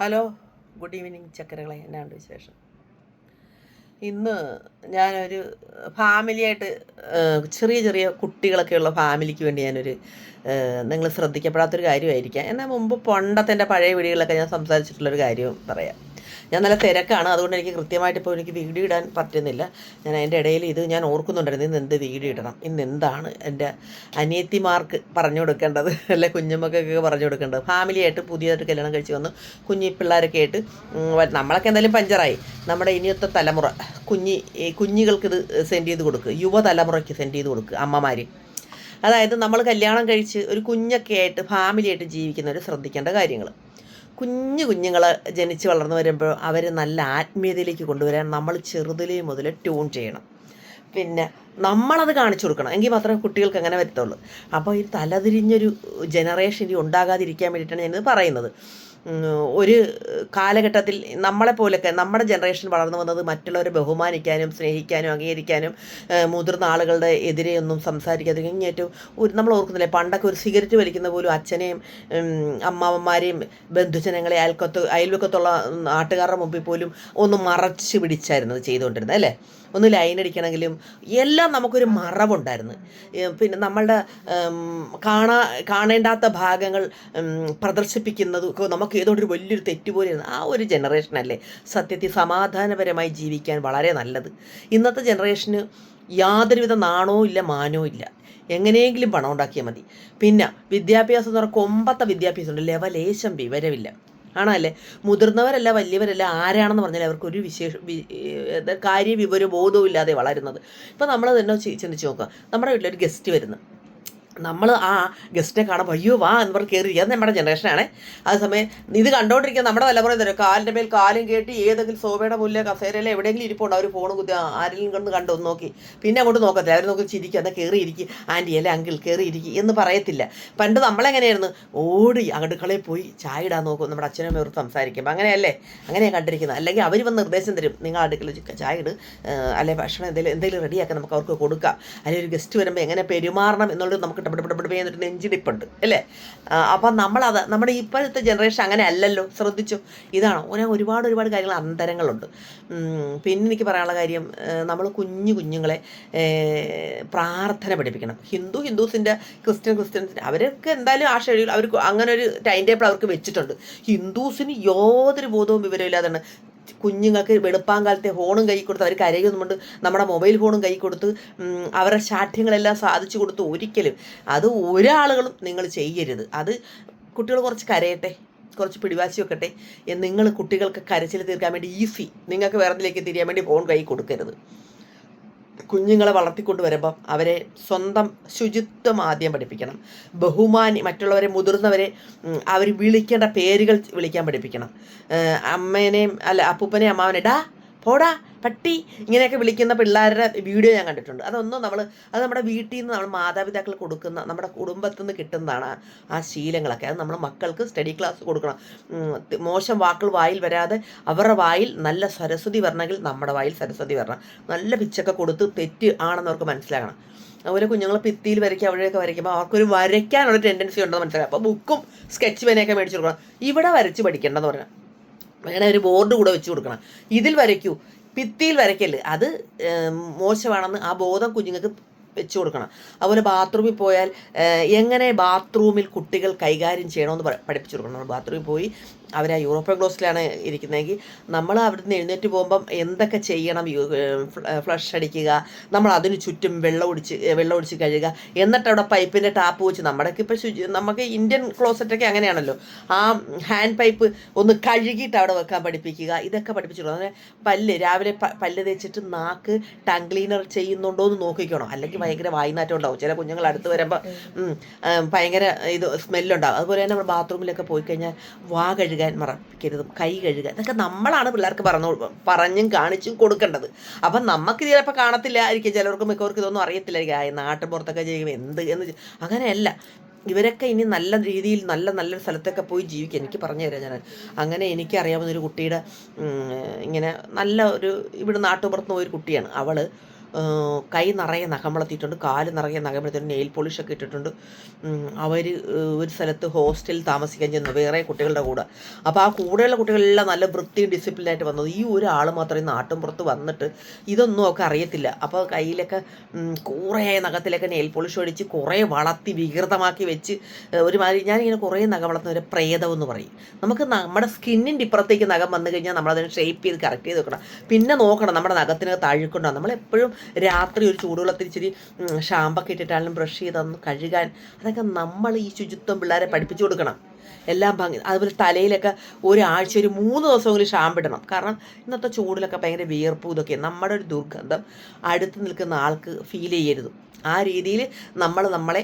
Hello good evening ചക്കരകളെ. എന്നാണ് വിശേഷം? ഇന്ന് ഞാനൊരു ഫാമിലിയായിട്ട് ചെറിയ ചെറിയ കുട്ടികളൊക്കെ ഉള്ള ഫാമിലിക്ക് വേണ്ടി ഞാനൊരു നിങ്ങൾ ശ്രദ്ധിക്കപ്പെടാത്തൊരു കാര്യമായിരിക്കാം. എന്നാൽ മുമ്പ് പണ്ടത്തെ എന്റെ പഴയ വീടുകളിലൊക്കെ ഞാൻ സംസാരിച്ചിട്ടുള്ളൊരു കാര്യം പറയാം. ഞാൻ നല്ല തിരക്കാണ്. അതുകൊണ്ട് എനിക്ക് കൃത്യമായിട്ട് ഇപ്പോൾ എനിക്ക് വീഡിയോ ഇടാൻ പറ്റുന്നില്ല. ഞാൻ അതിന്റെ ഇടയിൽ ഇത് ഞാൻ ഓർക്കുന്നുണ്ടായിരുന്നു. ഇന്ന് എന്ത് വീഡിയോ ഇടണം? ഇന്ന് എന്താണ് എന്റെ അനിയത്തിമാർക്ക് പറഞ്ഞു കൊടുക്കേണ്ടത്? അല്ലെ കുഞ്ഞുമക്കൊക്കെ പറഞ്ഞു കൊടുക്കേണ്ടത്? ഫാമിലിയായിട്ട് പുതിയതായിട്ട് കല്യാണം കഴിച്ച് വന്ന് കുഞ്ഞി പിള്ളേരൊക്കെ ആയിട്ട് നമ്മളൊക്കെ എന്തായാലും പഞ്ചറായി. നമ്മുടെ ഇനിയത്തെ തലമുറ കുഞ്ഞി ഈ കുഞ്ഞുങ്ങൾക്ക് ഇത് സെൻഡ് ചെയ്ത് കൊടുക്കുക യുവതലമുറയ്ക്ക് സെൻഡ് ചെയ്ത് കൊടുക്കുക അമ്മമാർ അതായത് നമ്മൾ കല്യാണം കഴിച്ച് ഒരു കുഞ്ഞൊക്കെ ആയിട്ട് ഫാമിലിയായിട്ട് ജീവിക്കുന്നവർ ശ്രദ്ധിക്കേണ്ട കാര്യങ്ങൾ കുഞ്ഞു കുഞ്ഞുങ്ങൾ ജനിച്ച് വളർന്നു വരുമ്പോൾ അവർ നല്ല ആത്മീയതയിലേക്ക് കൊണ്ടുവരാൻ നമ്മൾ ചെറുതിലേ മുതൽ ട്യൂൺ ചെയ്യണം. പിന്നെ നമ്മളത് കാണിച്ചു കൊടുക്കണം. എങ്കിൽ മാത്രമേ കുട്ടികൾക്ക് അങ്ങനെ വരത്തുള്ളൂ. അപ്പോൾ ഈ തലതിരിഞ്ഞൊരു ജനറേഷൻ ഇനി ഉണ്ടാകാതിരിക്കാൻ വേണ്ടിയിട്ടാണ് ഞാനിത് പറയുന്നത്. ഒരു കാലഘട്ടത്തിൽ നമ്മളെപ്പോലൊക്കെ നമ്മുടെ ജനറേഷൻ വളർന്നു വന്നത് മറ്റുള്ളവരെ ബഹുമാനിക്കാനും സ്നേഹിക്കാനും അംഗീകരിക്കാനും മുതിർന്ന ആളുകളുടെ എതിരെ ഒന്നും സംസാരിക്കാതെ ഇങ്ങേറ്റവും ഒരു നമ്മൾ ഓർക്കുന്നില്ലേ പണ്ടൊക്കെ ഒരു സിഗരറ്റ് വലിക്കുന്ന പോലും അച്ഛനെയും അമ്മാവന്മാരെയും ബന്ധുജനങ്ങളെ അയൽക്കത്ത് അയൽവക്കത്തുള്ള നാട്ടുകാരുടെ മുമ്പിൽ പോലും ഒന്ന് മറച്ചു പിടിച്ചായിരുന്നു ചെയ്തുകൊണ്ടിരുന്നത് അല്ലേ? ഒന്ന് ലൈൻ അടിക്കണമെങ്കിലും എല്ലാം നമുക്കൊരു മറവുണ്ടായിരുന്നു. പിന്നെ നമ്മളുടെ കാണാ കാണേണ്ടാത്ത ഭാഗങ്ങൾ പ്രദർശിപ്പിക്കുന്നത് നമുക്ക് ഏതോ ഒരു വലിയൊരു തെറ്റ് ആ ഒരു ജനറേഷനല്ലേ സത്യത്തിൽ സമാധാനപരമായി ജീവിക്കാൻ വളരെ നല്ലത്. ഇന്നത്തെ ജനറേഷന് യാതൊരുവിധ നാണവും ഇല്ല മാനവും ഇല്ല. എങ്ങനെയെങ്കിലും പണം ഉണ്ടാക്കിയാൽ മതി. പിന്നെ വിദ്യാഭ്യാസം എന്ന് പറഞ്ഞാൽ കൊമ്പത്തെ വിദ്യാഭ്യാസമുണ്ട് ലെവലേശം വിവരമില്ല ആണല്ലേ? മുതിർന്നവരല്ല വലിയവരല്ല ആരാണെന്ന് പറഞ്ഞാൽ അവർക്ക് ഒരു വിശേഷ വി- ഏത് കാര്യ വിവര ബോധവും ഇല്ലാതെ വളരുന്നത്. ഇപ്പം നമ്മൾ തന്നെ ചിന്തിച്ച് നോക്കുക. നമ്മുടെ വീട്ടിലൊരു ഗസ്റ്റ് വരുന്നു. നമ്മൾ ആ ഗസ്റ്റിനെ കാണുമ്പോൾ അയ്യോ വാ എന്ന് പറഞ്ഞ് കയറി അത് നമ്മുടെ ജനറേഷനാണ് അതേസമയം ഇത് കണ്ടോണ്ടിരിക്കുക നമ്മുടെ തലമുറ തരും കാലിന്റെ മേൽ കാലും കേട്ടി ഏതെങ്കിലും സോഫയുടെ മുല്ല കസേരയിലെ എവിടെയെങ്കിലും ഇരിപ്പുണ്ട്. അവർ ഫോൺ കുത്തി ആരെങ്കിലും കണ്ട് കണ്ടു നോക്കി. പിന്നെ അങ്ങോട്ട് നോക്കത്തില്ല. അവർ നോക്കി ചിരിക്കുക എന്നാൽ കയറിയിരിക്കും ആന്റി അല്ലെ അങ്കിൾ കയറിയിരിക്കും എന്ന് പറയത്തില്ല. പണ്ട് നമ്മളെങ്ങനെയായിരുന്നു? ഓടി അടുക്കളയിൽ പോയി ചായ ഇടാൻ നോക്കും. നമ്മുടെ അച്ഛനും അമ്മയോട് സംസാരിക്കുമ്പോൾ അങ്ങനെയല്ലേ? അങ്ങനെയാണ് കണ്ടിരിക്കുന്നത് അല്ലെങ്കിൽ അവർ വന്ന് നിർദ്ദേശം തരും. നിങ്ങൾ അടുക്കള ചായ ഇട്. അല്ലെ ഭക്ഷണം എന്തെങ്കിലും എന്തെങ്കിലും റെഡിയാക്കാൻ നമുക്ക് അവർക്ക് കൊടുക്കാം. അല്ലെങ്കിൽ ഒരു ഗസ്റ്റ് വരുമ്പോൾ എങ്ങനെ പെരുമാറണം എന്നുള്ളത് നമുക്ക് എന്നൊരു നെഞ്ചിടിപ്പുണ്ട് അല്ലേ അപ്പം നമ്മളത് നമ്മുടെ ഇപ്പോഴത്തെ ജനറേഷൻ അങ്ങനെ അല്ലല്ലോ ശ്രദ്ധിച്ചു ഇതാണ് ഓന ഒരുപാട് ഒരുപാട് കാര്യങ്ങൾ അന്തരങ്ങളുണ്ട് പിന്നെ എനിക്ക് പറയാനുള്ള കാര്യം നമ്മൾ കുഞ്ഞു കുഞ്ഞുങ്ങളെ പ്രാർത്ഥന പഠിപ്പിക്കണം ഹിന്ദു ഹിന്ദുസിന്റെ ക്രിസ്ത്യൻ ക്രിസ്ത്യൻസിന്റെ അവരൊക്കെ എന്തായാലും ആ ഷെഡ്യൂൾ അവർക്ക് അങ്ങനെ ഒരു ടൈം ടേബിൾ അവർക്ക് വെച്ചിട്ടുണ്ട് ഹിന്ദുസിന് യാതൊരു ബോധവും വിവരമില്ലാതാണ് കുഞ്ഞുങ്ങൾക്ക് വെളുപ്പാൻ കാലത്തെ ഫോണും കൈ കൊടുത്ത് അവർ കരയുന്നുമുണ്ട് നമ്മുടെ മൊബൈൽ ഫോണും കൈ കൊടുത്ത് അവരുടെ ശാഠ്യങ്ങളെല്ലാം സാധിച്ചു കൊടുത്ത് ഒരിക്കലും അത് ഒരാളുകളും നിങ്ങൾ ചെയ്യരുത്. അത് കുട്ടികൾ കുറച്ച് കരയട്ടെ കുറച്ച് പിടിവാശി വെക്കട്ടെ നിങ്ങൾ കുട്ടികൾക്ക് കരച്ചിൽ തീർക്കാൻ വേണ്ടി ഈസി നിങ്ങൾക്ക് വേറെ തിരിയാൻ വേണ്ടി ഫോൺ കൈ കൊടുക്കരുത്. കുഞ്ഞുങ്ങളെ വളർത്തിക്കൊണ്ട് വരുമ്പം അവരെ സ്വന്തം ശുചിത്വം ആദ്യം പഠിപ്പിക്കണം. ബഹുമാനി മറ്റുള്ളവരെ മുതിർന്നവരെ അവർ വിളിക്കേണ്ട പേരുകൾ വിളിക്കാൻ പഠിപ്പിക്കണം. അമ്മേനെയും അല്ല അപ്പൂപ്പനെയും അമ്മാവനെ ഡാ പോടാ പട്ടി ഇങ്ങനെയൊക്കെ വിളിക്കുന്ന പിള്ളേരുടെ വീഡിയോ ഞാൻ കണ്ടിട്ടുണ്ട്. അതൊന്നും നമ്മൾ അത് നമ്മുടെ വീട്ടിൽ നിന്ന് നമ്മൾ മാതാപിതാക്കൾ കൊടുക്കുന്ന നമ്മുടെ കുടുംബത്തിൽ നിന്ന് കിട്ടുന്നതാണ് ആ- ശീലങ്ങളൊക്കെ. അത് നമ്മൾ മക്കൾക്ക് സ്റ്റഡി ക്ലാസ് കൊടുക്കണം. മോശം വാക്കുകൾ വായിൽ വരാതെ അവരുടെ വായിൽ നല്ല സരസ്വതി വരണമെങ്കിൽ നമ്മുടെ വായിൽ സരസ്വതി വരണം. നല്ല പിച്ചൊക്കെ കൊടുത്ത് തെറ്റ് ആണെന്ന് അവർക്ക് മനസ്സിലാക്കണം അതുപോലെ കുഞ്ഞുങ്ങൾ ഭിത്തിയിൽ വരയ്ക്കുക അവിടെയൊക്കെ വരയ്ക്കുമ്പോൾ അവർക്കൊരു വരയ്ക്കാനുള്ള ടെൻഡൻസി ഉണ്ടെന്ന് മനസ്സിലാക്കാം അപ്പോൾ ബുക്കും സ്കെച്ച് പേനയൊക്കെ മേടിച്ചു കൊടുക്കണം. ഇവിടെ വരച്ച് പഠിക്കേണ്ടതെന്ന് പറഞ്ഞാൽ വേണേ ഒരു ബോർഡ് കൂടെ വെച്ച് കൊടുക്കണം. ഇതിൽ വരയ്ക്കൂ. ഭിത്തിയിൽ വരയ്ക്കൽ അത് മോശമാണെന്ന് ആ ബോധം കുഞ്ഞുങ്ങൾക്ക് വെച്ച് കൊടുക്കണം. അതുപോലെ ബാത്റൂമിൽ പോയാൽ എങ്ങനെ ബാത്റൂമിൽ കുട്ടികൾ കൈകാര്യം ചെയ്യണമെന്ന് പഠിപ്പിച്ചു കൊടുക്കണം. ബാത്റൂമിൽ പോയി അവർ ആ യൂറോപ്യൻ ക്ലോസിലാണ് ഇരിക്കുന്നതെങ്കിൽ നമ്മൾ അവിടുന്ന് എഴുന്നേറ്റ് പോകുമ്പം എന്തൊക്കെ ചെയ്യണം? ഫ്ലഷ് അടിക്കുക നമ്മൾ അതിന് ചുറ്റും വെള്ളം ഒടിച്ച് വെള്ളം ഒടിച്ച് കഴുകുക എന്നിട്ട് അവിടെ പൈപ്പിന്റെ ടാപ്പ് വെച്ച് നമ്മുടെയൊക്കെ ഇപ്പോൾ ശുചി നമുക്ക് ഇന്ത്യൻ ക്ലോസറ്റൊക്കെ അങ്ങനെയാണല്ലോ. ആ ഹാൻഡ് പൈപ്പ് ഒന്ന് കഴുകിയിട്ട് അവിടെ വെക്കാൻ പഠിപ്പിക്കുക ഇതൊക്കെ പഠിപ്പിച്ചിട്ടുണ്ട് അങ്ങനെ പല്ല് രാവിലെ പല്ല് തേച്ചിട്ട് നാക്ക് ടങ് ക്ലീനർ ചെയ്യുന്നുണ്ടോ എന്ന് നോക്കിക്കണം. അല്ലെങ്കിൽ ഭയങ്കര വായിനാറ്റം ഉണ്ടാവും. ചില കുഞ്ഞുങ്ങൾ അടുത്ത് വരുമ്പോൾ ഭയങ്കര ഇത് സ്മെല്ലുണ്ടാവും. അതുപോലെ തന്നെ നമ്മൾ ബാത്റൂമിലൊക്കെ പോയി കഴിഞ്ഞാൽ വാ കഴുകാൻ മറപ്പിക്കരുതും കൈ കഴുകാൻ ഇതൊക്കെ നമ്മളാണ് പിള്ളേർക്ക് പറഞ്ഞു പറഞ്ഞും കാണിച്ചും കൊടുക്കേണ്ടത്. അപ്പം നമുക്ക് ചിലപ്പോൾ കാണത്തില്ലായിരിക്കും. ചിലർക്ക് മിക്കവർക്ക് ഇതൊന്നും അറിയത്തില്ലായിരിക്കും. ആ നാട്ടുപുറത്തൊക്കെ ചെയ്യുമ്പോൾ എന്ത്? എന്ന് അങ്ങനെയല്ല. ഇവരൊക്കെ ഇനി നല്ല രീതിയിൽ നല്ല നല്ല സ്ഥലത്തൊക്കെ പോയി ജീവിക്കുക എനിക്ക് പറഞ്ഞു തരാം ഞാൻ അങ്ങനെ എനിക്കറിയാവുന്ന ഒരു കുട്ടിയുടെ ഇങ്ങനെ നല്ല ഒരു ഇവിടെ നാട്ടുപുറത്ത് പോയൊരു കുട്ടിയാണ്. അവൾ കൈ നിറയെ നഖം വളർത്തിയിട്ടുണ്ട് കാൽ നിറയെ നഖം വളർത്തിയിട്ടുണ്ട് നെയിൽ പോളിഷൊക്കെ ഇട്ടിട്ടുണ്ട്. അവർ ഒരു സ്ഥലത്ത് ഹോസ്റ്റലിൽ താമസിക്കാൻ ചെന്നു വേറെ കുട്ടികളുടെ കൂടെ. അപ്പോൾ ആ കൂടെയുള്ള കുട്ടികളെല്ലാം നല്ല വൃത്തിയും ഡിസിപ്ലിനായിട്ട് വന്നത് ഈ ഒരാൾ മാത്രമേ നാട്ടും പുറത്ത് വന്നിട്ട് ഇതൊന്നും ഒക്കെ അറിയത്തില്ല. അപ്പോൾ കയ്യിലൊക്കെ കുറേ നഖത്തിലൊക്കെ നെയിൽ പോളിഷ് ഒഴിച്ച് കുറേ വളർത്തി വികൃതമാക്കി വെച്ച് ഒരു ഒരുമാതിരി ഞാനിങ്ങനെ കുറേ നഖം വളർത്തുന്ന ഒരു പ്രേതം എന്ന് പറയും. നമുക്ക് നമ്മുടെ സ്കിന്നിന്റെ ഇപ്പുറത്തേക്ക് നഖം വന്നു കഴിഞ്ഞാൽ നമ്മളതിനെ ഷേപ്പ് ചെയ്ത് കറക്റ്റ് ചെയ്ത് വെക്കണം. പിന്നെ നോക്കണം നമ്മുടെ നഖത്തിനകത്ത് അഴുക്കുണ്ടോ. നമ്മളെപ്പോഴും രാത്രി ഒരു ചൂടുവെള്ളത്തിൽ ഇച്ചിരി ഷാമ്പൊക്കെ ഇട്ടിട്ടാണെങ്കിലും ബ്രഷ് ചെയ്തൊന്ന് കഴുകാൻ. അതൊക്കെ നമ്മൾ ഈ ശുചിത്വം പിള്ളേരെ പഠിപ്പിച്ചു കൊടുക്കണം. എല്ലാം ഭംഗി. അതുപോലെ തലയിലൊക്കെ ഒരാഴ്ച ഒരു മൂന്ന് ദിവസമെങ്കിലും ഷാമ്പിടണം കാരണം ഇന്നത്തെ ചൂടിലൊക്കെ ഭയങ്കര വിയർപ്പും ഇതൊക്കെ. നമ്മുടെ ഒരു ദുർഗന്ധം അടുത്ത് നിൽക്കുന്ന ആൾക്ക് ഫീൽ ചെയ്യരുത്. ആ രീതിയിൽ നമ്മൾ നമ്മളെ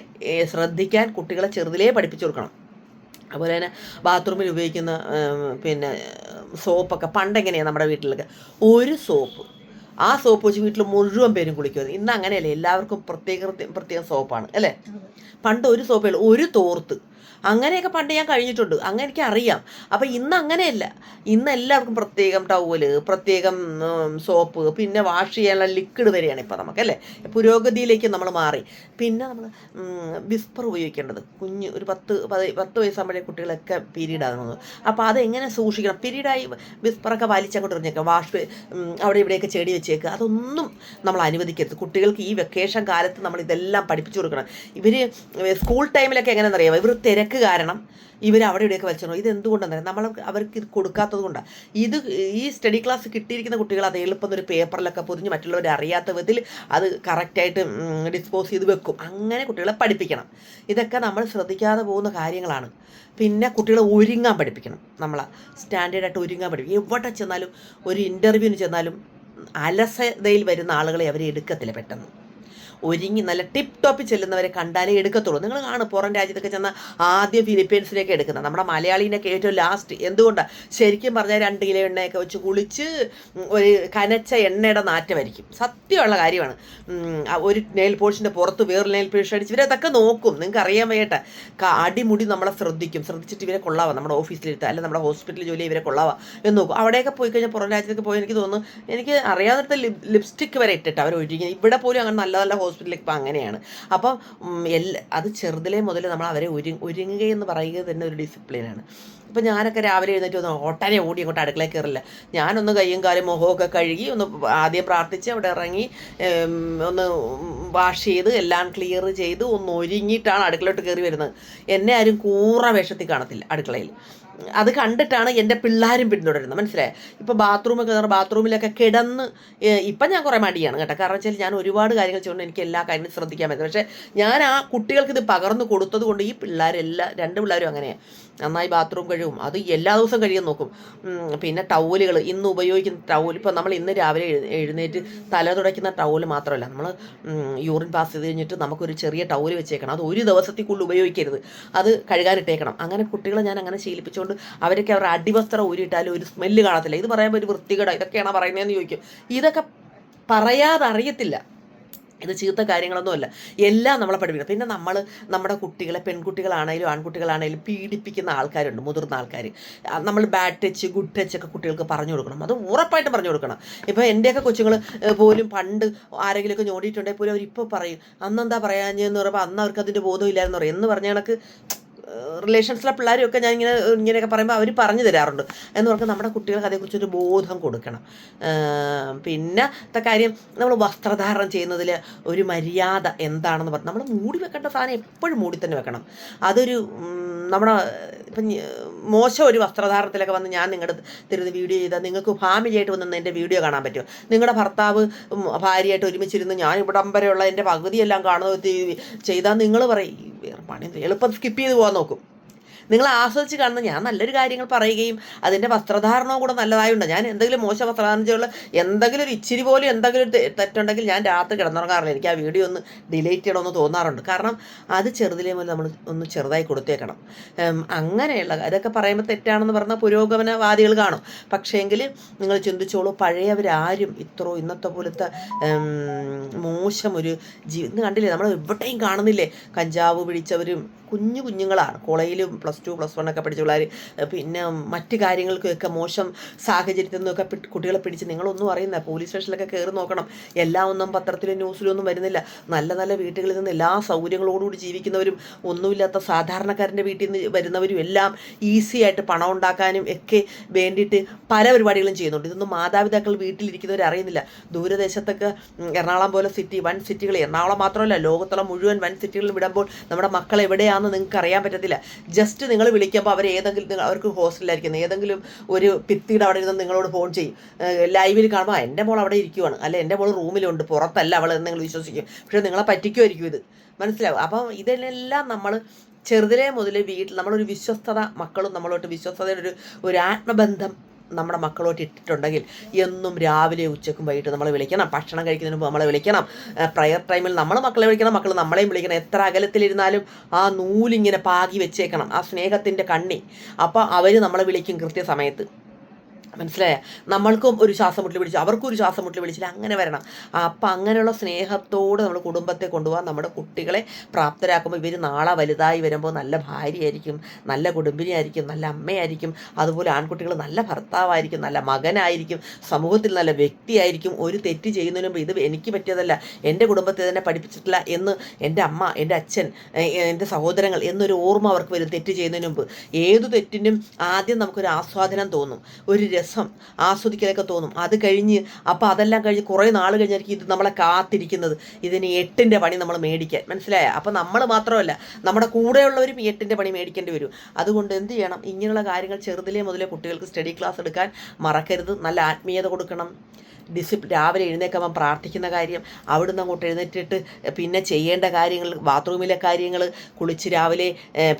ശ്രദ്ധിക്കാൻ കുട്ടികളെ ചെറുതിലേ പഠിപ്പിച്ചു കൊടുക്കണം. അതുപോലെ തന്നെ ബാത്റൂമിൽ ഉപയോഗിക്കുന്ന പിന്നെ സോപ്പൊക്കെ പണ്ടെങ്ങനെയാണ് നമ്മുടെ വീട്ടിലൊക്കെ? ഒരു സോപ്പ് ആ സോപ്പ് വെച്ച് വീട്ടിൽ മുഴുവൻ പേരും കുളിക്കുന്നത് ഇന്ന് അങ്ങനെയല്ലേ എല്ലാവർക്കും പ്രത്യേക പ്രത്യേക സോപ്പാണ് അല്ലേ? പണ്ട് ഒരു സോപ്പേ ഉള്ളൂ ഒരു തോർത്ത്. അങ്ങനെയൊക്കെ പണ്ട് ഞാൻ കഴിഞ്ഞിട്ടുണ്ട്. അങ്ങനെ എനിക്ക് അറിയാം അപ്പം ഇന്ന് അങ്ങനെയല്ല. ഇന്ന് എല്ലാവർക്കും പ്രത്യേകം ടവൽ പ്രത്യേകം സോപ്പ് പിന്നെ വാഷ് ചെയ്യാനുള്ള ലിക്വിഡ് വരെയാണ് ഇപ്പം നമുക്കല്ലേ പുരോഗതിയിലേക്ക് നമ്മൾ മാറി. പിന്നെ നമ്മൾ വിസ്പർ ഉപയോഗിക്കേണ്ടത്. കുഞ്ഞ് ഒരു പത്ത് പതി പത്ത് വയസ്സാകുമ്പോഴേ കുട്ടികളൊക്കെ പീരീഡ് ആകുന്നത്. അപ്പോൾ അതെങ്ങനെ സൂക്ഷിക്കണം? പീരീഡായി വിസ്പറൊക്കെ വലിച്ചങ്ങോട്ട് എറിഞ്ഞേക്കുക. വാഷ് അവിടെ ഇവിടെയൊക്കെ ചെടി വെച്ചേക്കുക. അതൊന്നും നമ്മൾ അനുവദിക്കരുത്. കുട്ടികൾക്ക് ഈ വെക്കേഷൻ കാലത്ത് നമ്മൾ ഇതെല്ലാം പഠിപ്പിച്ചു കൊടുക്കണം. ഇവർ സ്കൂൾ ടൈമിലൊക്കെ എങ്ങനെയാണെന്നറിയാമോ ഇവർ തിരക്ക്. കാരണം ഇവർ അവിടെ ഇവിടെയൊക്കെ വെച്ചോ ഇത് എന്തുകൊണ്ടാണ് നമ്മൾ അവർക്ക് ഇത് കൊടുക്കാത്തത് കൊണ്ടാണ് ഇത് ഈ സ്റ്റഡി ക്ലാസ് കിട്ടിയിരിക്കുന്ന കുട്ടികൾ അത് എളുപ്പം ഒരു പേപ്പറിലൊക്കെ പൊതിഞ്ഞ് മറ്റുള്ളവർ അറിയാത്ത വിധത്തിൽ അത് കറക്റ്റായിട്ട് ഡിസ്പോസ് ചെയ്ത് വെക്കും. അങ്ങനെ കുട്ടികളെ പഠിപ്പിക്കണം. ഇതൊക്കെ നമ്മൾ ശ്രദ്ധിക്കാതെ പോകുന്ന കാര്യങ്ങളാണ്. പിന്നെ കുട്ടികളെ ഒരുങ്ങാൻ പഠിപ്പിക്കണം. നമ്മൾ സ്റ്റാൻഡേർഡായിട്ട് ഒരുങ്ങാൻ പഠിപ്പിക്കും എവിടെ ചെന്നാലും ഒരു ഇന്റർവ്യൂവിന് ചെന്നാലും അലസതയിൽ വരുന്ന ആളുകളെ അവരെ എടുക്കത്തില്ല പെട്ടെന്ന്. ഒരുങ്ങി നല്ല ടിപ്പ് ടോപ്പിൽ ചെല്ലുന്നവരെ കണ്ടാലേ എടുക്കത്തുള്ളൂ. നിങ്ങൾ കാണും പുറം രാജ്യത്തൊക്കെ ചെന്ന ആദ്യം ഫിലിപ്പീൻസിലേക്ക് എടുക്കുന്നത് നമ്മുടെ മലയാളീനൊക്കെ ഏറ്റവും ലാസ്റ്റ് എന്തുകൊണ്ടാണ് ശരിക്കും പറഞ്ഞാൽ രണ്ട് കിലോ എണ്ണയൊക്കെ വെച്ച് കുളിച്ച് ഒരു കനച്ച എണ്ണയുടെ നാറ്റമായിരിക്കും. സത്യമുള്ള കാര്യമാണ്. ഒരു നെയിൽ പോളിഷിന്റെ പുറത്ത് വേറൊരു നെയിൽ പോളിഷ് അടിച്ച് ഇവരതൊക്കെ നോക്കും. നിങ്ങൾക്ക് അറിയാൻ വയ്യട്ടെ. അടിമുടി നമ്മളെ ശ്രദ്ധിക്കും. ശ്രദ്ധിച്ചിട്ട് ഇവരെ കൊള്ളാവാം. നമ്മുടെ ഓഫീസിലെടുത്ത് അല്ലെങ്കിൽ നമ്മുടെ ഹോസ്പിറ്റലിൽ ജോലി ഇവരെ കൊള്ളാവാം എന്ന് നോക്കും. അവിടെയൊക്കെ പോയി കഴിഞ്ഞാൽ പുറം രാജ്യത്തൊക്കെ പോയി എനിക്ക് തോന്നുന്നു എനിക്ക് അറിയാത്ത ലിപ്സ്റ്റിക് വരെ ഇട്ടിട്ട് അവർ ഒരുങ്ങി ഇവിടെ പോലും അങ്ങനെ നല്ല നല്ല ഹോസ്പിറ്റലിൽ ഇപ്പം അങ്ങനെയാണ്. അപ്പം എല്ലാ അത് ചെറുതിലേ മുതൽ നമ്മൾ അവരെ ഒരു ഒരുങ്ങുക എന്ന് പറയുക തന്നെ ഒരു ഡിസിപ്ലിനാണ്. ഇപ്പം ഞാനൊക്കെ രാവിലെ എഴുന്നേറ്റ് ഒന്ന് ഓട്ടനെ ഓടി അങ്ങോട്ട് അടുക്കളയിൽ കയറില്ല. ഞാനൊന്ന് കയ്യും കാലും മുഖമൊക്കെ കഴുകി ഒന്ന് ആദ്യം പ്രാർത്ഥിച്ച് അവിടെ ഇറങ്ങി ഒന്ന് വാഷ് ചെയ്ത് എല്ലാം ക്ലിയർ ചെയ്ത് ഒന്ന് ഒരുങ്ങിയിട്ടാണ് അടുക്കളയിലോട്ട് കയറി വരുന്നത്. എന്നെ ആരും കൂറ വേഷത്തിൽ കാണത്തില്ല അടുക്കളയിൽ. അത് കണ്ടിട്ടാണ് എന്റെ പിള്ളേരും പിന്തുടരുന്നത്. മനസ്സിലായി? ഇപ്പോൾ ബാത്റൂമൊക്കെ കയറി ബാത്റൂമിലൊക്കെ കിടന്ന് ഇപ്പം ഞാൻ കുറേ മടിയാണ് കേട്ടോ. കാരണം വെച്ചാൽ ഞാൻ ഒരുപാട് കാര്യങ്ങൾ ചെയ്യുന്നത് എനിക്ക് എല്ലാ കാര്യങ്ങളും ശ്രദ്ധിക്കാൻ പറ്റും. പക്ഷേ ഞാൻ ആ കുട്ടികൾക്ക് ഇത് പകർന്നു കൊടുത്തത് കൊണ്ട് ഈ പിള്ളേരെല്ലാം രണ്ട് പിള്ളേരും അങ്ങനെയാണ് നന്നായി ബാത്റൂം കഴുകും. അത് എല്ലാ ദിവസവും കഴിയാൻ നോക്കും. പിന്നെ ടൗലുകൾ ഇന്ന് ഉപയോഗിക്കുന്ന ടൗൽ ഇപ്പോൾ നമ്മൾ ഇന്ന് രാവിലെ എഴുന്നേറ്റ് തല തുടയ്ക്കുന്ന ടൗൽ മാത്രമല്ല. നമ്മൾ യൂറിൻ പാസ് ചെയ്ത് കഴിഞ്ഞിട്ട് നമുക്കൊരു ചെറിയ ടൗൽ വെച്ചേക്കണം. അത് ഒരു ദിവസത്തിൽ കൂടുതൽ ഉപയോഗിക്കരുത്. അത് കഴുകാനിട്ടേക്കണം അങ്ങനെ കുട്ടികളെ ഞാൻ അങ്ങനെ ശീലിപ്പിച്ചുകൊണ്ട് അവരൊക്കെ അവരുടെ അടിവസ്ത്രം ഊരിയിട്ടാലും ഒരു സ്മെല്ല് കാണത്തില്ല. ഇത് പറയുമ്പോൾ ഒരു വൃത്തികേട. ഇതൊക്കെയാണോ പറയുന്നതെന്ന് ചോദിക്കും. ഇതൊക്കെ പറയാതെ അറിയത്തില്ല ഇത് ചീത്ത കാര്യങ്ങളൊന്നുമല്ല. എല്ലാം നമ്മളെ പഠിപ്പിക്കണം. പിന്നെ നമ്മൾ നമ്മുടെ കുട്ടികളെ പെൺകുട്ടികളാണേലും ആൺകുട്ടികളാണേലും പീഡിപ്പിക്കുന്ന ആൾക്കാരുണ്ട് മുതിർന്ന ആൾക്കാർ നമ്മൾ ബാഡ് ടച്ച് ഗുഡ് ടച്ച് ഒക്കെ കുട്ടികൾക്ക് പറഞ്ഞു കൊടുക്കണം. അത് ഉറപ്പായിട്ട് പറഞ്ഞു കൊടുക്കണം. ഇപ്പോൾ എന്റെയൊക്കെ കൊച്ചുങ്ങൾ പോലും പണ്ട് ആരെങ്കിലുമൊക്കെ ഞോടിയിട്ടുണ്ടെങ്കിൽ പോലും അവരിപ്പോൾ പറയും അന്നെന്താ പറയാഞ്ഞെന്ന് പറയുമ്പോൾ അന്ന് അവർക്ക് അതിന്റെ ബോധമില്ലായിരുന്നു പറയും. എന്ന് പറഞ്ഞ കണക്ക് റിലേഷൻസിലെ പിള്ളേരെയൊക്കെ ഞാൻ ഇങ്ങനെ ഇങ്ങനെയൊക്കെ പറയുമ്പോൾ അവർ പറഞ്ഞു തരാറുണ്ട്. എന്ന് പറഞ്ഞാൽ നമ്മുടെ കുട്ടികൾക്ക് അതേക്കുറിച്ചൊരു ബോധം കൊടുക്കണം. പിന്നെ കാര്യം നമ്മൾ വസ്ത്രധാരണം ചെയ്യുന്നതിൽ ഒരു മര്യാദ എന്താണെന്ന് പറഞ്ഞു നമ്മൾ മൂടി വെക്കേണ്ട സാധനം എപ്പോഴും മൂടി തന്നെ വെക്കണം. അതൊരു നമ്മുടെ ഇപ്പം മോശം ഒരു വസ്ത്രധാരണത്തിലൊക്കെ വന്ന് ഞാൻ നിങ്ങളുടെ തരുന്ന വീഡിയോ ചെയ്താൽ നിങ്ങൾക്ക് ഫാമിലിയായിട്ട് വന്ന് എന്റെ വീഡിയോ കാണാൻ പറ്റുമോ നിങ്ങളുടെ ഭർത്താവ് ഭാര്യയായിട്ട് ഒരുമിച്ചിരുന്ന് ഞാൻ ഇവിടെ വരെയുള്ള എന്റെ പകുതിയെല്ലാം കാണുന്നത് ചെയ്താൽ നിങ്ങൾ പറയും വേറെ പണി? എളുപ്പം സ്കിപ്പ് ചെയ്ത് പോകാൻ നോക്കും നിങ്ങൾ ആസ്വദിച്ച് കാണുന്ന ഞാൻ നല്ലൊരു കാര്യങ്ങൾ പറയുകയും അതിന്റെ വസ്ത്രധാരണവും കൂടെ നല്ലതായുണ്ട്. ഞാൻ എന്തെങ്കിലും മോശ വസ്ത്രധാരണം ചെയ്യുള്ള എന്തെങ്കിലും ഒരു ഇച്ചിരി പോലും എന്തെങ്കിലും തെറ്റുണ്ടെങ്കിൽ ഞാൻ രാത്രി കിടന്നുറങ്ങാറില്ല. എനിക്ക് ആ വീഡിയോ ഒന്ന് ഡിലീറ്റ് ചെയ്യണമെന്ന് തോന്നാറുണ്ട്. കാരണം അത് ചെറുതിലേ മുതൽ നമ്മൾ ഒന്ന് ചെറുതായി കൊടുത്തേക്കണം. അങ്ങനെയുള്ള അതൊക്കെ പറയുമ്പോൾ തെറ്റാണെന്ന് പറഞ്ഞാൽ പുരോഗമനവാദികൾ കാണും. പക്ഷേങ്കിൽ നിങ്ങൾ ചിന്തിച്ചോളൂ പഴയവരാരും ഇത്രോ ഇന്നത്തെ പോലത്തെ മോശം ഒരു ജീവിതം കണ്ടില്ലേ? നമ്മൾ എവിടെയും കാണുന്നില്ലേ? കഞ്ചാവ് പിടിച്ചവരും കുഞ്ഞു കുഞ്ഞുങ്ങളാണ്. കോളേജിലും പ്ലസ് ടു പ്ലസ് വൺ ഒക്കെ പഠിച്ച പിള്ളേർ പിന്നെ മറ്റ് കാര്യങ്ങൾക്കൊക്കെ മോശം സാഹചര്യത്തിൽ നിന്നൊക്കെ കുട്ടികളെ പിടിച്ച് നിങ്ങളൊന്നും അറിയുന്ന പോലീസ് സ്റ്റേഷനിലൊക്കെ കയറി നോക്കണം. എല്ലാം ഒന്നും പത്രത്തിലും ന്യൂസിലും ഒന്നും വരുന്നില്ല. നല്ല നല്ല വീട്ടുകളിൽ നിന്ന് എല്ലാ സൗകര്യങ്ങളോടുകൂടി ജീവിക്കുന്നവരും ഒന്നുമില്ലാത്ത സാധാരണക്കാരന്റെ വീട്ടിൽ നിന്ന് വരുന്നവരും എല്ലാം ഈസി ആയിട്ട് പണം ഉണ്ടാക്കാനും ഒക്കെ വേണ്ടിയിട്ട് പല പരിപാടികളും ചെയ്യുന്നുണ്ട്. ഇതൊന്നും മാതാപിതാക്കൾ വീട്ടിലിരിക്കുന്നവർ അറിയുന്നില്ല. ദൂരദേശത്തൊക്കെ എറണാകുളം പോലെ സിറ്റി വൺ സിറ്റികൾ എറണാകുളം മാത്രമല്ല ലോകത്തുള്ള മുഴുവൻ വൺ സിറ്റികളിൽ വിടുമ്പോൾ നമ്മുടെ മക്കൾ എവിടെയാണെന്ന് നിങ്ങൾക്ക് അറിയാൻ പറ്റത്തില്ല. ജസ്റ്റ് നിങ്ങൾ വിളിക്കുമ്പോൾ അവർ ഏതെങ്കിലും അവർക്ക് ഹോസ്റ്റലിലായിരിക്കുന്നത് ഏതെങ്കിലും ഒരു ഭിത്തിയുടെ അവിടെ ഇരുന്ന് നിങ്ങളോട് ഫോൺ ചെയ്യും. ലൈവിൽ കാണുമ്പോൾ എന്റെ മോൾ അവിടെ ഇരിക്കുവാണ്. അല്ലെ എന്റെ മോൾ റൂമിലുണ്ട്. പുറത്തല്ല അവൾ എന്ന് നിങ്ങൾ വിശ്വസിക്കും. പക്ഷേ നിങ്ങളെ പറ്റിക്കുമായിരിക്കും ഇത്. മനസ്സിലാവും അപ്പം ഇതിനെല്ലാം നമ്മൾ ചെറുതിലേ മുതൽ വീട്ടിൽ നമ്മളൊരു വിശ്വസ്തത മക്കളും നമ്മളോട്ട് വിശ്വസ്തതയുടെ ഒരു ഒരു ആത്മബന്ധം നമ്മുടെ മക്കളോട്ട് ഇട്ടിട്ടുണ്ടെങ്കിൽ എന്നും രാവിലെ ഉച്ചക്കും വൈകിട്ട് നമ്മളെ വിളിക്കണം. ഭക്ഷണം കഴിക്കുന്നതിന് മുമ്പ് നമ്മളെ വിളിക്കണം. പ്രയർ ടൈമിൽ നമ്മൾ മക്കളെ വിളിക്കണം. മക്കൾ നമ്മളെയും വിളിക്കണം. എത്ര അകലത്തിലിരുന്നാലും ആ നൂലിങ്ങനെ പാകി വെച്ചേക്കണം. ആ സ്നേഹത്തിന്റെ കണ്ണി. അപ്പോൾ അവർ നമ്മളെ വിളിക്കും കൃത്യസമയത്ത്. മനസ്സിലായ? നമ്മൾക്കും ഒരു ശ്വാസം മുട്ടിൽ അവർക്കും ഒരു ശ്വാസം മുട്ടിൽ പിടിച്ചില്ല അങ്ങനെ വരണം. അപ്പം അങ്ങനെയുള്ള സ്നേഹത്തോട് നമ്മൾ കുടുംബത്തെ കൊണ്ടുപോകാൻ നമ്മുടെ കുട്ടികളെ പ്രാപ്തരാക്കുമ്പോൾ ഇവർ നാളെ വലുതായി വരുമ്പോൾ നല്ല ഭാര്യയായിരിക്കും നല്ല കുടുംബിനിയായിരിക്കും നല്ല അമ്മയായിരിക്കും. അതുപോലെ ആൺകുട്ടികൾ നല്ല ഭർത്താവായിരിക്കും നല്ല മകനായിരിക്കും. സമൂഹത്തിൽ നല്ല വ്യക്തിയായിരിക്കും. ഒരു തെറ്റ് ചെയ്യുന്നതിന് മുമ്പ് ഇത് എനിക്ക് പറ്റിയതല്ല എന്റെ കുടുംബത്തെ തന്നെ പഠിപ്പിച്ചിട്ടില്ല എന്ന് എന്റെ അമ്മ എന്റെ അച്ഛൻ എന്റെ സഹോദരങ്ങൾ എന്നൊരു ഓർമ്മ അവർക്ക് വരും തെറ്റ് ചെയ്യുന്നതിന് മുമ്പ്. ഏതു തെറ്റിനും ആദ്യം നമുക്കൊരു ആസ്വാദനം തോന്നും. ഒരു രസം ആസ്വദിക്കലൊക്കെ തോന്നും. അത് കഴിഞ്ഞ് അപ്പോൾ അതെല്ലാം കഴിഞ്ഞ് കുറേ നാൾ കഴിഞ്ഞായിരിക്കും ഇത് നമ്മളെ കാത്തിരിക്കുന്നത്. ഇതിന് എട്ടിന്റെ പണി നമ്മൾ മേടിക്കാൻ. മനസ്സിലായ? അപ്പോൾ നമ്മൾ മാത്രമല്ല നമ്മുടെ കൂടെയുള്ളവരും ഈ എട്ടിന്റെ പണി മേടിക്കേണ്ടി വരും. അതുകൊണ്ട് എന്ത് ചെയ്യണം? ഇങ്ങനെയുള്ള കാര്യങ്ങൾ ചെറുതിലേ മുതലേ കുട്ടികൾക്ക് സ്റ്റഡി ക്ലാസ് എടുക്കാൻ മറക്കരുത്. നല്ല ആത്മീയത കൊടുക്കണം. ഡിസിപ്ലിൻ രാവിലെ എഴുന്നേക്കുമ്പോൾ പ്രാർത്ഥിക്കുന്ന കാര്യം അവിടുന്ന് അങ്ങോട്ട് എഴുന്നേറ്റിട്ട് പിന്നെ ചെയ്യേണ്ട കാര്യങ്ങൾ ബാത്റൂമിലെ കാര്യങ്ങൾ കുളിച്ച് രാവിലെ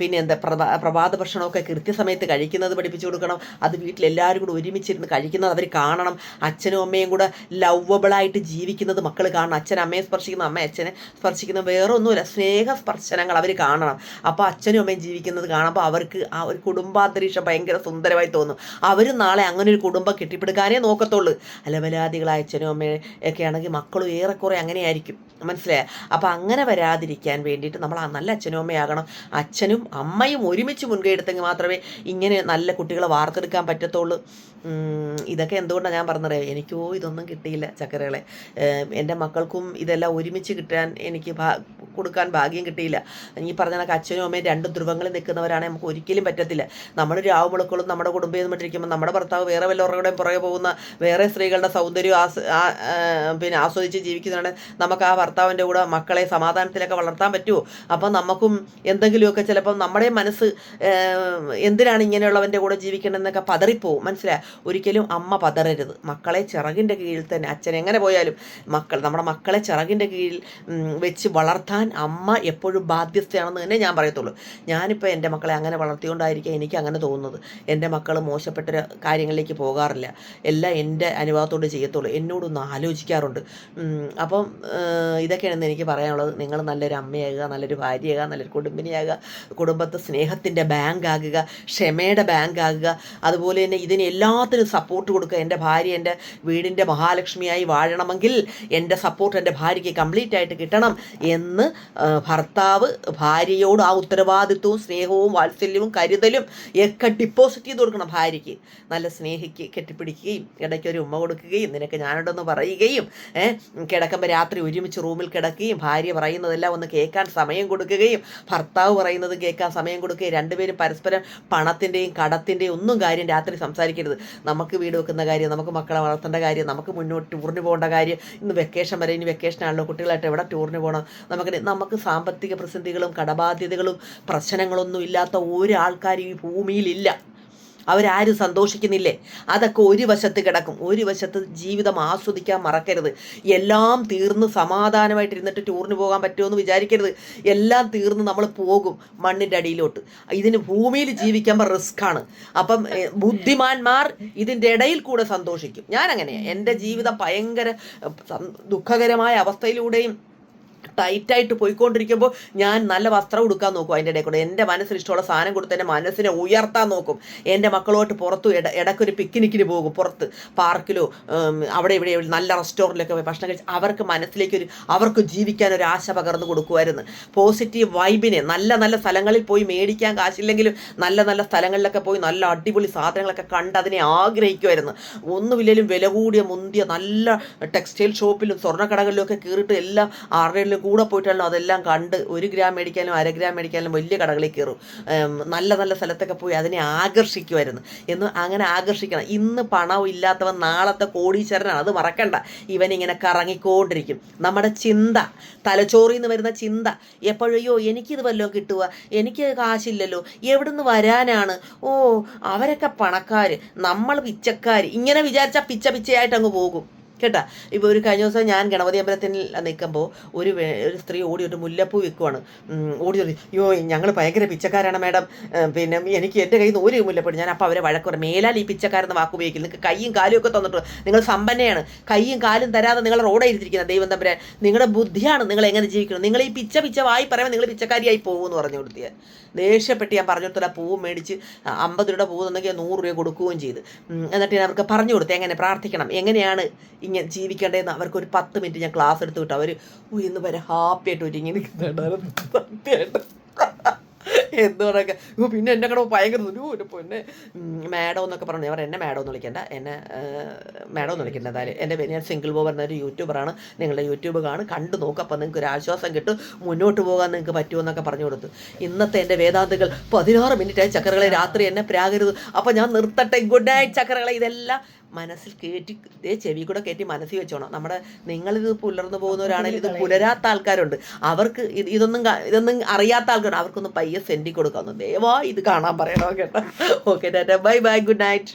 പിന്നെ എന്താ പ്രഭാ പ്രഭാത ഭക്ഷണമൊക്കെ കൃത്യസമയത്ത് കഴിക്കുന്നത് പഠിപ്പിച്ചു കൊടുക്കണം. അത് വീട്ടിലെല്ലാവരും കൂടെ ഒരുമിച്ചിരുന്ന് കഴിക്കുന്നത് അവർ കാണണം. അച്ഛനും അമ്മയും കൂടെ ലവബിളായിട്ട് ജീവിക്കുന്നത് മക്കൾ കാണണം. അച്ഛൻ അമ്മയെ സ്പർശിക്കുന്ന അമ്മ അച്ഛനെ സ്പർശിക്കുന്ന. വേറെ ഒന്നുമില്ല സ്നേഹ സ്പർശനങ്ങൾ അവർ കാണണം. അപ്പോൾ അച്ഛനും അമ്മയും ജീവിക്കുന്നത് കാണുമ്പോൾ അവർക്ക് ആ ഒരു കുടുംബാന്തരീക്ഷം ഭയങ്കര സുന്ദരമായി തോന്നും. അവർ നാളെ അങ്ങനെ ഒരു കുടുംബം കെട്ടിപ്പിടുക്കാനേ നോക്കത്തുള്ളൂ. അലവലാദികളായ അച്ഛനും അമ്മയും ഒക്കെ ആണെങ്കിൽ മക്കളും ഏറെക്കുറെ അങ്ങനെയായിരിക്കും. മനസ്സിലായ? അപ്പോൾ അങ്ങനെ വരാതിരിക്കാൻ വേണ്ടിയിട്ട് നമ്മൾ ആ നല്ല അച്ഛനും അമ്മയാകണം. അച്ഛനും അമ്മയും ഒരുമിച്ച് മുൻകൈ എടുത്തെങ്കിൽ മാത്രമേ ഇങ്ങനെ നല്ല കുട്ടികളെ വാർത്തെടുക്കാൻ പറ്റത്തുള്ളൂ. ഇതൊക്കെ എന്തുകൊണ്ടാണ് ഞാൻ പറഞ്ഞത് എനിക്കോ ഇതൊന്നും കിട്ടിയില്ല ചക്കരകളെ. എന്റെ മക്കൾക്കും ഇതെല്ലാം ഒരുമിച്ച് കിട്ടാൻ എനിക്ക് കൊടുക്കാൻ ഭാഗ്യം കിട്ടിയില്ല. ഈ പറഞ്ഞ കണക്ക് അച്ഛനും അമ്മയും രണ്ട് ധ്രുവങ്ങളിൽ നിൽക്കുന്നവരാണെങ്കിൽ നമുക്ക് ഒരിക്കലും പറ്റത്തില്ല. നമ്മൾ രാവുമുളക്കളും നമ്മുടെ കുടുംബം എന്നിട്ടിരിക്കുമ്പോൾ നമ്മുടെ ഭർത്താവ് വേറെ വല്ലവരുടെയും പുറകെ പോകുന്ന വേറെ സ്ത്രീകളുടെ സൗന്ദര്യം ആസ് പിന്നെ ആസ്വദിച്ച് ജീവിക്കുന്നതാണ് നമുക്ക് ആ ഭർത്താവിന്റെ കൂടെ മക്കളെ സമാധാനത്തിലൊക്കെ വളർത്താൻ പറ്റുമോ? അപ്പം നമുക്കും എന്തെങ്കിലുമൊക്കെ ചിലപ്പം നമ്മുടെ മനസ്സ് എന്തിനാണ് ഇങ്ങനെയുള്ളവന്റെ കൂടെ ജീവിക്കണമെന്നൊക്കെ പതറിപ്പോവും. മനസ്സിലായി? ഒരിക്കലും അമ്മ പതറരുത്. മക്കളെ ചിറകിന്റെ കീഴിൽ തന്നെ അച്ഛൻ എങ്ങനെ പോയാലും മക്കൾ നമ്മുടെ മക്കളെ ചിറകിന്റെ കീഴിൽ വെച്ച് വളർത്താൻ അമ്മ എപ്പോഴും ബാധ്യസ്ഥയാണെന്ന് തന്നെ ഞാൻ പറയത്തുള്ളൂ. ഞാനിപ്പോൾ എന്റെ മക്കളെ അങ്ങനെ വളർത്തിക്കൊണ്ടായിരിക്കാം എനിക്ക് അങ്ങനെ തോന്നുന്നത്. എന്റെ മക്കൾ മോശപ്പെട്ടൊരു കാര്യങ്ങളിലേക്ക് പോകാറില്ല. എല്ലാം എന്റെ അനുഭവത്തോട് ചെയ്യത്തുള്ളൂ. എന്നോടൊന്ന് ആലോചിക്കാറുണ്ട്. അപ്പം ഇതൊക്കെയാണെന്ന് ഇതൊക്കെയാണ് എനിക്ക് പറയാനുള്ളത്. നിങ്ങൾ നല്ലൊരു അമ്മയാകുക നല്ലൊരു ഭാര്യയാകുക നല്ലൊരു കുടുംബിനിയാകുക കുടുംബത്തെ സ്നേഹത്തിന്റെ ബാങ്ക് ആകുക ക്ഷമയുടെ ബാങ്ക് ആകുക അതുപോലെ തന്നെ ഇതിന് എല്ലാത്തിനും സപ്പോർട്ട് കൊടുക്കുക. എന്റെ ഭാര്യ എന്റെ വീടിന്റെ മഹാലക്ഷ്മിയായി വാഴണമെങ്കിൽ എന്റെ സപ്പോർട്ട് എന്റെ ഭാര്യയ്ക്ക് കംപ്ലീറ്റ് ആയിട്ട് കിട്ടണം എന്ന് ഭർത്താവ് ഭാര്യയോട് ആ ഉത്തരവാദിത്വവും സ്നേഹവും വാത്സല്യവും കരുതലും ഒക്കെ ഡിപ്പോസിറ്റ് ചെയ്ത് കൊടുക്കണം ഭാര്യയ്ക്ക്. നല്ല സ്നേഹിക്ക് കെട്ടിപ്പിടിക്കുകയും ഇടയ്ക്ക് ഒരു ഉമ്മ കൊടുക്കുകയും നിനക്ക് ഞാനുണ്ടെന്ന് പറയുകയും കിടക്കുമ്പോൾ രാത്രി ഒരുമിച്ച് റൂമിൽ കിടക്കുകയും ഭാര്യ പറയുന്നതെല്ലാം ഒന്ന് കേൾക്കാൻ സമയം കൊടുക്കുകയും ഭർത്താവ് പറയുന്നത് കേൾക്കാൻ സമയം കൊടുക്കുകയും രണ്ടുപേരും പരസ്പരം പണത്തിന്റെയും കടത്തിന്റെയും ഒന്നും കാര്യം രാത്രി സംസാരിക്കരുത്. നമുക്ക് വീട് വെക്കുന്ന കാര്യം നമുക്ക് മക്കളെ വളർത്തേണ്ട കാര്യം നമുക്ക് മുന്നോട്ട് ടൂറിന് പോകേണ്ട കാര്യം ഇന്ന് വെക്കേഷൻ വരെ ഇനി വെക്കേഷനാണല്ലോ കുട്ടികളായിട്ട് എവിടെ ടൂറിന് പോകണം? നമുക്ക് നമുക്ക് സാമ്പത്തിക പ്രതിസന്ധികളും കടബാധ്യതകളും പ്രശ്നങ്ങളൊന്നും ഇല്ലാത്ത ഒരാൾക്കാരും ഈ ഭൂമിയിലില്ല. അവരാരും സന്തോഷിക്കുന്നില്ലേ? അതൊക്കെ ഒരു വശത്ത് കിടക്കും. ഒരു വശത്ത് ജീവിതം ആസ്വദിക്കാൻ മറക്കരുത്. എല്ലാം തീർന്ന് സമാധാനമായിട്ട് ഇരുന്നിട്ട് ടൂറിന് പോകാൻ പറ്റുമെന്ന് വിചാരിക്കരുത്. എല്ലാം തീർന്ന് നമ്മൾ പോകും മണ്ണിന്റെ അടിയിലോട്ട്. ഇതിന് ഭൂമിയിൽ ജീവിക്കുമ്പോൾ റിസ്ക്കാണ്. അപ്പം ബുദ്ധിമാന്മാർ ഇതിന്റെ ഇടയിൽ കൂടെ സന്തോഷിക്കും. ഞാൻ അങ്ങനെയാണ് എന്റെ ജീവിതം ഭയങ്കര ദുഃഖകരമായ അവസ്ഥയിലൂടെയും ടൈറ്റായിട്ട് പോയിക്കൊണ്ടിരിക്കുമ്പോൾ ഞാൻ നല്ല വസ്ത്രം ഉടുക്കാൻ നോക്കും അതിന്റെ ഇടയിൽ കൂടെ. എന്റെ മനസ്സിന് ഇഷ്ടമുള്ള സാധനം കൊടുത്ത് എന്റെ മനസ്സിനെ ഉയർത്താൻ നോക്കും. എന്റെ മക്കളോട്ട് പുറത്തു ഇട ഇടയ്ക്കൊരു പിക്നിക്കിന് പോകും പുറത്ത്. പാർക്കിലോ അവിടെ ഇവിടെ നല്ല റെസ്റ്റോറന്റിലൊക്കെ പോയി ഭക്ഷണം കഴിച്ച് അവർക്ക് മനസ്സിലേക്കൊരു അവർക്ക് ജീവിക്കാൻ ഒരു ആശ പകർന്നു കൊടുക്കുമായിരുന്നു. പോസിറ്റീവ് വൈബിനെ നല്ല നല്ല സ്ഥലങ്ങളിൽ പോയി മേടിക്കാൻ കാശില്ലെങ്കിലും നല്ല നല്ല സ്ഥലങ്ങളിലൊക്കെ പോയി നല്ല അടിപൊളി സാധനങ്ങളൊക്കെ കണ്ട് അതിനെ ആഗ്രഹിക്കുമായിരുന്നു. ഒന്നുമില്ലെങ്കിലും വില കൂടിയ മുന്തിയ നല്ല ടെക്സ്റ്റൈൽ ഷോപ്പിലും സ്വർണക്കടകളിലും ഒക്കെ കയറിയിട്ട് എല്ലാം ആരുടെയും കൂടെ പോയിട്ടാണല്ലോ അതെല്ലാം കണ്ട് ഒരു ഗ്രാം മേടിക്കാനും അര ഗ്രാം മേടിക്കാനും വലിയ കടകളിൽ കയറും. നല്ല നല്ല സ്ഥലത്തൊക്കെ പോയി അതിനെ ആകർഷിക്കുമായിരുന്നു എന്ന് അങ്ങനെ ആകർഷിക്കണം. ഇന്ന് പണവും ഇല്ലാത്തവൻ നാളത്തെ കോടീശ്വരനാണ്. അത് മറക്കണ്ട. ഇവനിങ്ങനെ കറങ്ങിക്കൊണ്ടിരിക്കും. നമ്മുടെ ചിന്ത തലച്ചോറിൽ നിന്ന് വരുന്ന ചിന്ത. എപ്പോഴയ്യോ എനിക്കിത് വല്ലതും കിട്ടുക എനിക്ക് കാശില്ലല്ലോ. എവിടുന്ന് വരാനാണ്? ഓ അവരൊക്കെ പണക്കാർ നമ്മൾ പിച്ചക്കാർ ഇങ്ങനെ വിചാരിച്ചാൽ പിച്ച പിച്ചയായിട്ട് അങ്ങ് പോകും. കേട്ടാ? ഇപ്പോൾ ഒരു കഴിഞ്ഞ ദിവസം ഞാൻ ഗണപതി അമ്പലത്തിൽ നിൽക്കുമ്പോൾ ഒരു ഒരു സ്ത്രീ ഓടി ഒരു മുല്ലപ്പൂ വിൽക്കുവാണ്. ഓടി ഓടി അയ്യോ ഞങ്ങൾ ഭയങ്കര പിച്ചക്കാരാണ് മാഡം. പിന്നെ എനിക്ക് എന്റെ കയ്യിൽ നിന്ന് ഒരു മുല്ലപ്പൂ ഞാൻ അപ്പോൾ അവരെ വഴക്കുറ മേലാൽ ഈ പിച്ചക്കാരെന്ന് വാക്ക് ഉപയോഗിക്കില്ല നിങ്ങൾക്ക് കൈയും കാലും ഒക്കെ തന്നിട്ട് നിങ്ങൾ സമ്പന്നയാണ്. കൈയും കാലും തരാതെ നിങ്ങൾ റോഡേ ഇരുത്തിരിക്കുന്നത് ദൈവം തമ്പുരാൻ. നിങ്ങളുടെ ബുദ്ധിയാണ് നിങ്ങൾ എങ്ങനെ ജീവിക്കണം നിങ്ങൾ ഈ പിച്ച പിച്ച വായി പറയുമ്പോൾ നിങ്ങൾ പിച്ചക്കാരിയായി പോകുമെന്ന് പറഞ്ഞു കൊടുത്തിയ. ദേഷ്യപ്പെട്ട് ഞാൻ പറഞ്ഞു കൊടുത്തില്ല പൂവ് മേടിച്ച് അമ്പത് രൂപ പൂവ് തന്നെങ്കിൽ നൂറ് രൂപ കൊടുക്കുകയും ചെയ്ത്. എന്നിട്ട് ഞാൻ അവർക്ക് പറഞ്ഞു കൊടുത്തു എങ്ങനെ പ്രാർത്ഥിക്കണം? എങ്ങനെയാണ് ഇങ്ങനെ ജീവിക്കേണ്ടതെന്ന് അവർക്ക് ഒരു പത്ത് മിനിറ്റ് ഞാൻ ക്ലാസ് എടുത്ത് വിട്ടു. അവർ ഇന്ന് വരെ ഹാപ്പി ആയിട്ട് ഒരുങ്ങി നിൽക്കുന്നുണ്ടായിരുന്നു സത്യമായിട്ട് എന്ത് പറയാ പിന്നെ എന്നെ കൂടെ ഭയങ്കര ഒരു പൊന്നെ മാഡം എന്നൊക്കെ പറഞ്ഞു. അവർ എന്നെ മാഡം എന്ന് വിളിക്കണ്ട. എന്നെ മാഡം എന്ന് വിളിക്കണ്ട എന്തായാലും. എന്റെ പേര് ഞാൻ സിംഗിൾ ബോ പറഞ്ഞൊരു യൂട്യൂബറാണ് നിങ്ങളുടെ യൂട്യൂബ് കാണും. കണ്ടു നോക്കുക അപ്പോൾ നിങ്ങൾക്ക് ഒരു ആശ്വാസം കിട്ടും. മുന്നോട്ട് പോകാൻ നിങ്ങൾക്ക് പറ്റുമെന്നൊക്കെ പറഞ്ഞു കൊടുത്തു. ഇന്നത്തെ എന്റെ വേദാന്തകൾ പതിനാറ് മിനിറ്റായി ചക്കരകളെ രാത്രി എന്നെ പ്രാകരുത്. അപ്പോൾ ഞാൻ നിർത്തട്ടെ. ഗുഡ് നൈറ്റ് ചക്കരകളെ. ഇതെല്ലാം മനസ്സിൽ കയറ്റി ഇതേ ചെവി കൂടെ കയറ്റി മനസ്സിൽ വെച്ചോണം. നമ്മുടെ നിങ്ങളിത് പുലർന്നു പോകുന്നവരാണെങ്കിൽ ഇത് പുലരാത്ത ആൾക്കാരുണ്ട്. അവർക്ക് ഇത് ഇതൊന്നും ഇതൊന്നും അറിയാത്ത ആൾക്കാരുണ്ട്. അവർക്കൊന്ന് പയ്യെ സെൻഡി കൊടുക്കാമെന്ന് ദയവാ ഇത് കാണാൻ പറയണോ കേട്ടോ. Okay tata. Bye bye. Good night.